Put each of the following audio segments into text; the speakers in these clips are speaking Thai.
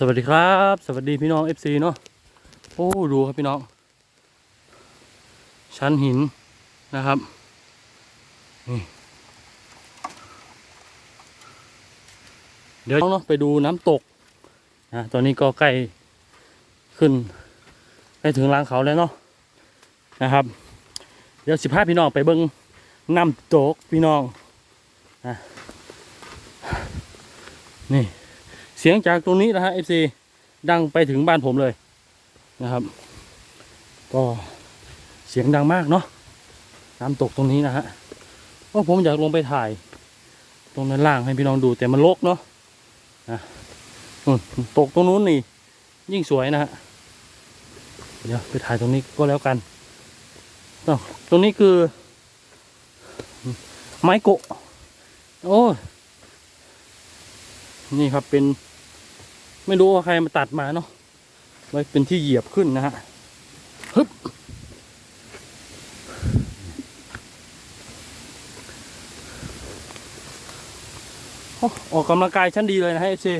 สวัสดีครับ สวัสดีพี่น้อง FC เนาะโอ้ดูครับพี่น้อง ชั้นหินนะครับนี่เดี๋ยวเนาะไปดูน้ำตกนะตอนนี้ก็ใกล้ขึ้นใกล้ถึงลางเขาแล้วเนาะนะครับ เดี๋ยวสิพาพี่น้องไปเบิ้งน้ำตกพี่น้องนะนี่ เสียงจากตรงนี้นะฮะ FC ดังไปถึงบ้านผมเลยนะครับ ก็เสียงดังมากเนาะน้ำตกตรงนี้นะฮะเพราะผมอยากลงไปถ่าย ตรงนั้นล่างให้พี่น้องดูแต่มันรกเนาะนะตกตรงนู้นนี่ ยิ่งสวยนะฮะเดี๋ยวไปถ่ายตรงนี้ก็แล้วกันตรงนี้คือ ไม้โกะโอ้ยนี่ครับเป็น ไม่รู้ว่าใครมาตัดมาเนาะไว้เป็นที่เหยียบขึ้นนะฮะฮึบออกกำลังกายชั้นดีเลยนะฮะเอซี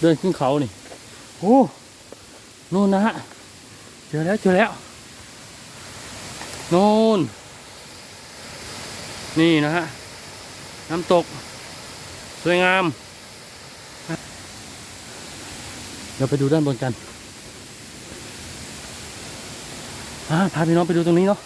เดินขึ้นเขานี่โอ้นู่นนะฮะเจอแล้วเจอแล้วนู่นนี่นะฮะ น้ำตก สวยงาม เดี๋ยวไปดูด้านบนกันอาพาพี่น้องไปดูตรงนี้เนาะ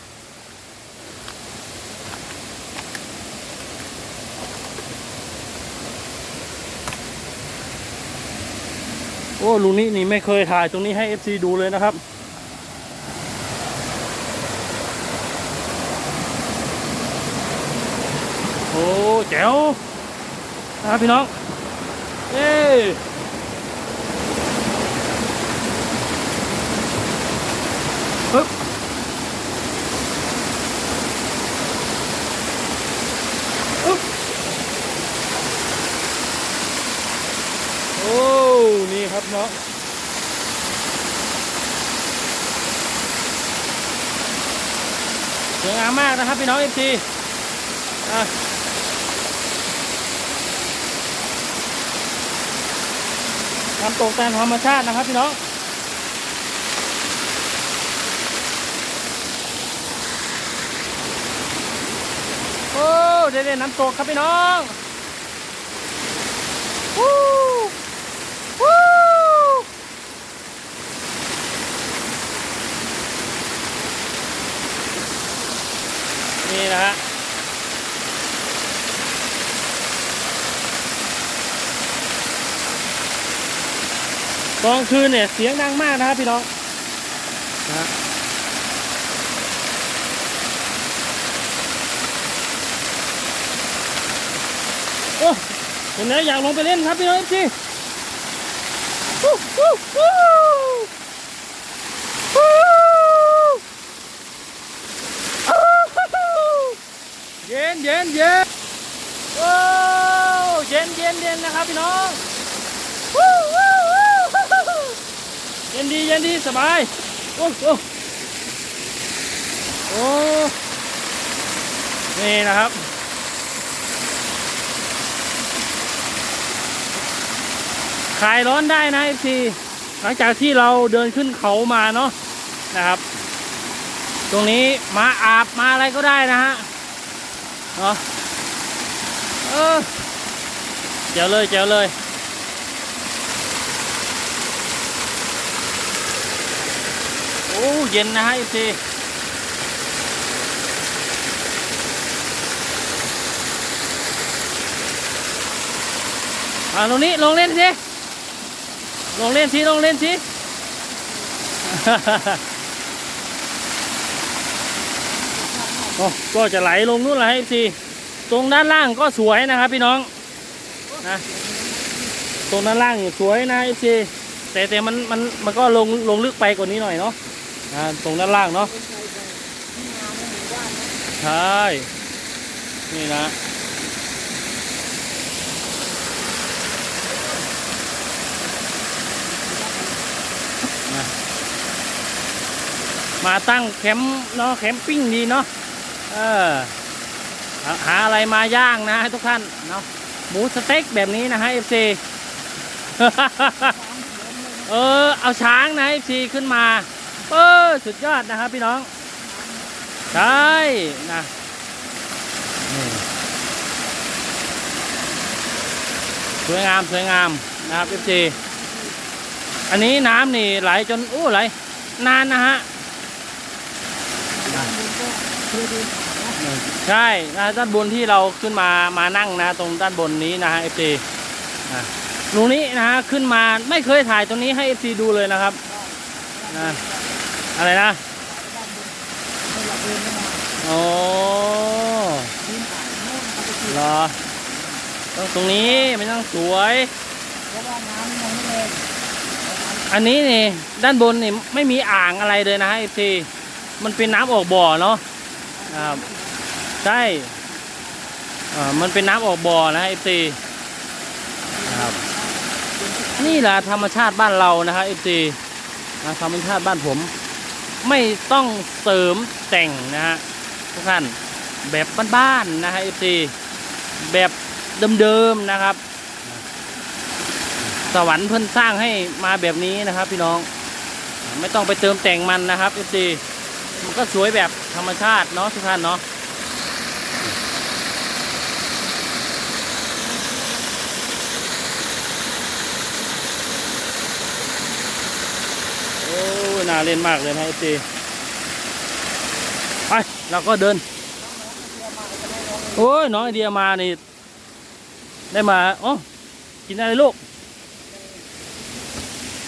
โอ้ลุงนี้นี่ไม่เคยถ่ายตรงนี้ให้ FC ดูเลยนะครับ โอ้แจ๋วนะครับพี่น้อง เอ้ ปึ๊บอึ๊บโอ้นี่ครับเนาะสวยงามมากนะครับ พี่น้องเอฟซีอะทำตกแต่งธรรมชาตินะครับพี่น้อง โอ้เด่นน้ำตกครับพี่น้องวู้วู้นี่นะฮะตอนคืนเนี่ยเสียงดังมากนะครับพี่น้องนะฮะ โอ้เห็นแล้วอยากลงไปเล่นครับพี่น้องเอฟซีวูวูวูวูวูเย็นเย็นเย็นโอ้เย็นเย็นเย็นนะครับพี่น้องวู้วู้วู้เย็นดีเย็นดีสบายโอ้โอ้โอ้นี่นะครับ คลายร้อนได้นะเอฟซีหลังจากที่เราเดินขึ้นเขามาเนาะนะครับ ตรงนี้มาอาบมาอะไรก็ได้นะฮะเนาะเออเจ๋วเลยเจ๋วเลยโอ้เย็นนะฮะเอฟซีอ่าตรงนี้ลงเล่นสิ ลงเล่นสิลงเล่นสิโอ้ก็จะไหลลงนู่นแหละสิตรงด้านล่างก็สวยนะครับพี่น้องนะตรงด้านล่างสวยนะสิแต่แต่มันมันมันก็ลงลงลึกไปกว่านี้หน่อยเนาะนะตรงด้านล่างเนาะใช่นี่นะ มาตั้งแคมป์เนาะแคมปิ้งดีเนาะเออหาอะไรมาย่างนะให้ทุกท่านเนาะหมูสเต็กแบบนี้นะฮะเอฟซีเออเอาช้างนะ FC ขึ้นมาเออสุดยอดนะครับพี่น้องใช่นะสวยงามสวยงามนะครับ FC อันนี้น้ำนี่ไหลจนอู้ไหลนานนะฮะ ใช่นะด้านบนที่เราขึ้นมามานั่งนะ ตรงด้านบนนี้นะฮะ FC นะตรงนี้นะฮะขึ้นมาไม่เคยถ่ายตรงนี้ให้ FC ดูเลยนะครับนะอะไรนะโอ้เหรอต้องตรงนี้ไม่ต้องสวยอันนี้นี่ด้านบนนี่ไม่มีอ่างอะไรเลยนะฮะ FC มันเป็นน้ำออกบ่อเนาะ นะครับใช่อ่ามันเป็นน้ำออกบ่อนะเอฟซีครับนี่แหละธรรมชาติบ้านเรานะครับเอฟซีนะธรรมชาติบ้านผมไม่ต้องเสริมแต่งนะฮะทุกท่านแบบบ้านๆนะฮะเอฟซีแบบเดิมๆนะครับ สวรรค์เพิ่นสร้างให้มาแบบนี้นะครับ พี่น้องไม่ต้องไปเติมแต่งมันนะครับเอฟซี มันก็สวยแบบธรรมชาติเนาะทุกท่านเนาะโอ้น่าเล่นมากเลยนะเอซีไปเราก็เดิน โอ้ยน้องไอเดียมานี่ได้มาอ๋อกินอะไรลูก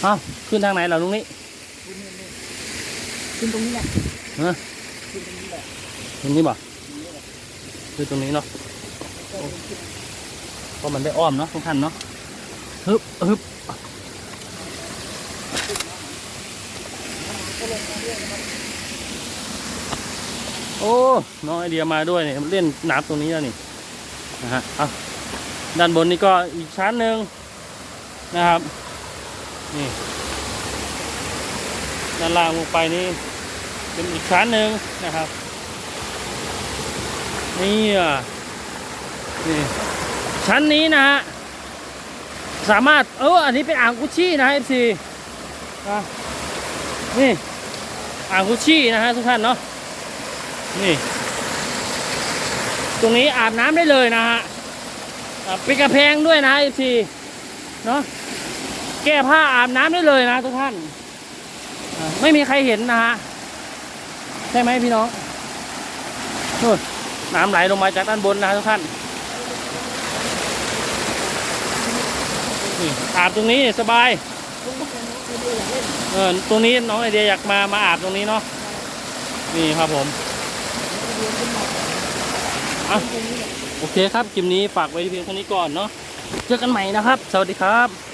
เอาวขึ้นทางไหนล่ะลุงนี้ ขึ้นตรงนี้แหละฮะขึ้นตรงนี้แหละตรงนี้บ่คือตรงนี้เนาะเพราะมันได้อ้อมเนาะทุกท่านเนาะฮึบฮึบโอ้น้องไอเดียมาด้วยเนี่ยเล่นน้ำตรงนี้แล้วนี่นะฮะเอาด้านบนนี่ก็อีกชั้นหนึ่งนะครับ นี่ ด้านล่างลงไปนี่ เป็นอีกชั้นหนึ่งนะครับ นี่อะนี่ชั้นนี้นะฮะสามารถเอออันนี้เป็นอ่างกุชชี่นะเอฟซีนะนี่อ่างกุชชี่นะฮะทุกท่านเนาะนี่ ตรงนี้อาบน้ำได้เลยนะฮะเป็นกระแพงด้วยนะเอฟซีเนาะแก้ผ้าอาบน้ำได้เลยนะทุกท่าน ไม่มีใครเห็นนะฮะ ใช่ไหมพี่น้องนู่นน้ำไหลลงมาจากด้านบนนะทุกท่านอาบตรงนี้สบายเออตรงนี้น้องไอเดียอยากมามาอาบตรงนี้เนาะนี่ครับผมอะโอเคครับคลิปนี้ฝากไว้เพียงเท่านี้ก่อนเนาะเจอกันใหม่นะครับ สวัสดีครับ